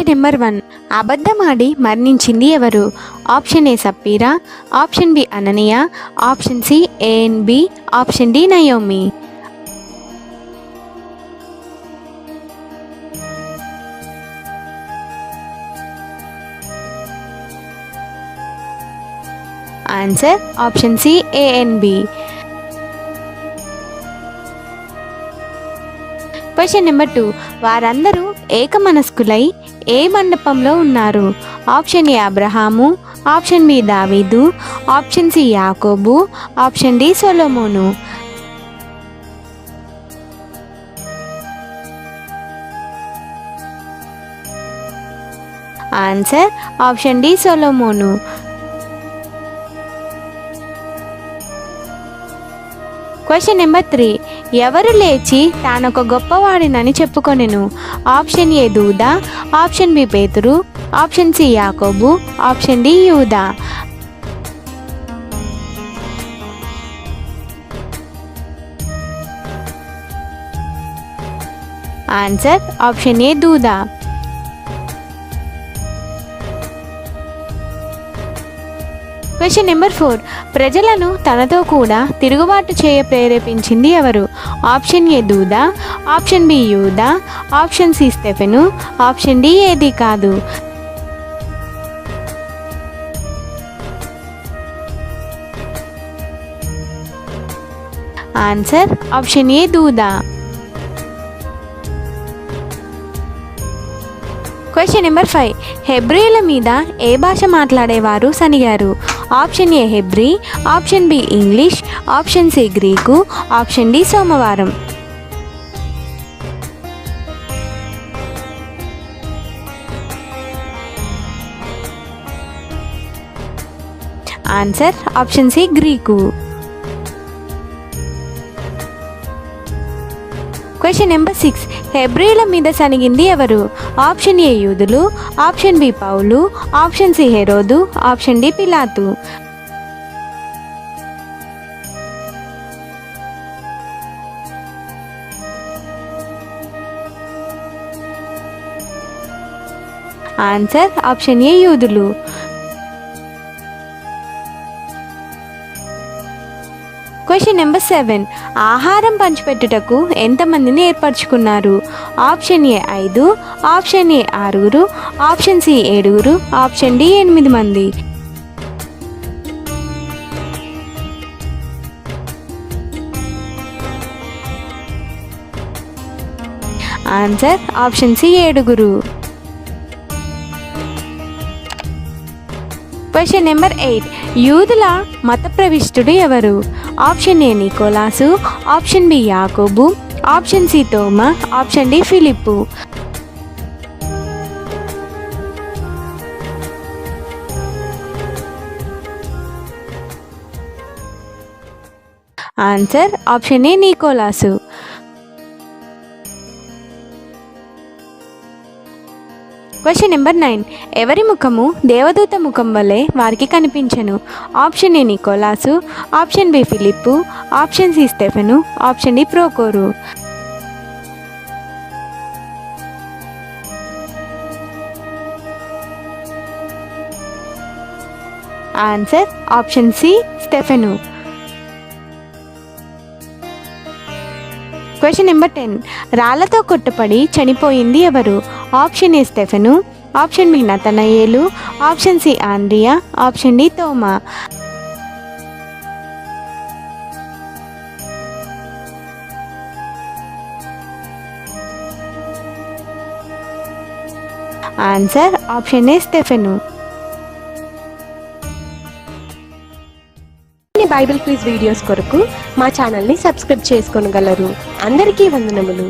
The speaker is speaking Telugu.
Question number one. అబద్ధమాడి మరణించింది ఎవరు? Option A Sapphira option B Ananias option C A and B option D Naomi. Answer option C A and B. Question number two. వారందరూ ఏకమనస్కులై ఏ మండపంలో ఉన్నారు? ఆప్షన్ ఏ అబ్రహాము ఆప్షన్ బి దావీదు ఆప్షన్ సి యాకోబు ఆప్షన్ డి సొలోమోను. ఆన్సర్ ఆప్షన్ డి సొలోమోను. క్వశ్చన్ నెంబర్ త్రీ ఎవరు లేచి తానొక గొప్పవాడినని చెప్పుకొనెను? ఆప్షన్ ఏ దూదా ఆప్షన్ బి పేతురు ఆప్షన్ సి యాకోబు ఆప్షన్ డి యూదా. ఆన్సర్ ఆప్షన్ ఏ దూదా. క్వశ్చన్ నెంబర్ ఫోర్ ప్రజలను తనతో కూడా తిరుగుబాటు చేయ ప్రేరేపించింది ఎవరు? ఆప్షన్ ఏ దూదా ఆప్షన్ బి యూదా option C Stephen option D ఏది కాదు? ఆన్సర్ ఆప్షన్ ఏ దూదా. క్వశ్చన్ నెంబర్ ఫైవ్ హెబ్రియల మీద ఏ భాష మాట్లాడేవారు? సనిగారు. Option A Hebrew option B English option C Greek option D సోమవారం. Answer option C Greek. Question number six హెబ్రిల మీద సనిగింది ఎవరు ఆప్షన్ ఏ యూదులు ఆప్షన్ బి పౌలు ఆప్షన్ సి హెరోదు ఆప్షన్ డి పిలాతు ఆన్సర్ ఆప్షన్ ఏ యూదులు క్వశ్చన్ నెంబర్ సెవెన్. ఆహారం పంచిపెట్టుటకు ఎంతమందిని ఏర్పరచుకున్నారు? ఆప్షన్ ఏ ఐదు ఆప్షన్ ఏ ఆరుగురు ఆప్షన్ సి ఏడుగురు ఆప్షన్ డి ఎనిమిది మంది. ఆన్సర్ ఆప్షన్ సి ఏడుగురు. Question number eight. యూదుల మత ప్రవిష్టుడు ఎవరు? Option A Nicholas option B యాకోబు ఆప్షన్ సి తోమా option D Philip. Answer option A Nicholas. Question number nine. ఎవరి ముఖము దేవదూత ముఖం వలె వారికి కనిపించను? Option A Nicholas option B Philip option C Stephen option D ప్రోకోరు. Answer option C Stephen. Question number ten. రాళ్ళతో కొట్టుపడి చనిపోయింది ఎవరు? ఆప్షన్ ఏ స్టెఫెను ఆప్షన్ బి నతనయేలు ఆప్షన్ సి ఆండ్రియా ఆప్షన్ డి తోమా. ఆన్సర్ ఆప్షన్ ఏ స్టెఫెను. బైబిల్ క్విజ్ వీడియోస్ కొరకు మా ఛానల్ని సబ్స్క్రైబ్ చేసుకోగలరు. అందరికీ వందనములు.